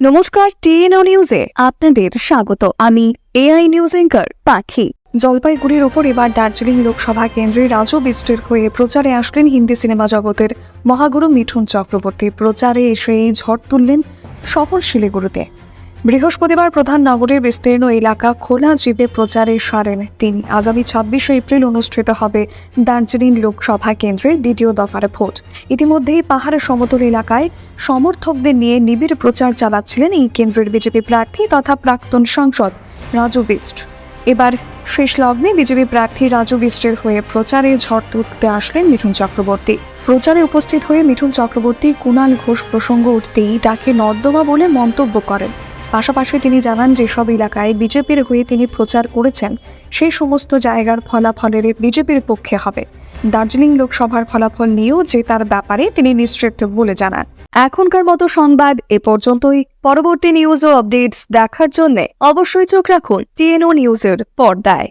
নমস্কার, টিএনও নিউজে আপনাদের স্বাগত। আমি এআই নিউজ এঙ্কার পাখি। জলপাইগুড়ির ওপর এবার দার্জিলিং লোকসভা কেন্দ্রে রাজু বিস্তৃত হয়ে প্রচারে আসলেন হিন্দি সিনেমা জগতের মহাগুরু মিঠুন চক্রবর্তী। প্রচারে এসে ঝড় তুললেন শহর শিলিগুড়িতে। বৃহস্পতিবার প্রধান নগরীর বিস্তীর্ণ এলাকা খোলা জীবে প্রচারে সারেন তিনি। আগামী ছাব্বিশে এপ্রিল অনুষ্ঠিত হবে দার্জিলিং লোকসভা কেন্দ্রের দ্বিতীয় দফার ভোট। ইতিমধ্যেই পাহাড়ের সমতল এলাকায় সমর্থকদের নিয়ে নিবিড় প্রচার চালাচ্ছিলেন এই কেন্দ্রের বিজেপি প্রার্থী তথা প্রাক্তন সাংসদ রাজু বিস্ট। এবার শেষ লগ্নে বিজেপি প্রার্থী রাজু বিস্টের হয়ে প্রচারে ঝড় তুলতে আসলেন মিঠুন চক্রবর্তী। প্রচারে উপস্থিত হয়ে মিঠুন চক্রবর্তী কুণাল ঘোষ প্রসঙ্গ উঠতেই তাকে নর্দমা বলে মন্তব্য করেন। পাশাপাশি তিনি জানান যেসব এলাকায় বিজেপির হয়ে তিনি প্রচার করেছেন সেই সমস্ত জায়গার ফলাফলের বিজেপির পক্ষে হবে। দার্জিলিং লোকসভার ফলাফল নিয়েও যে তার ব্যাপারে তিনি নিশ্চিত বলে জানান। এখনকার মতো সংবাদ এ পর্যন্তই। পরবর্তী নিউজ ও আপডেটস দেখার জন্য অবশ্যই চোখ রাখুন টিএনও নিউজের পর্দায়।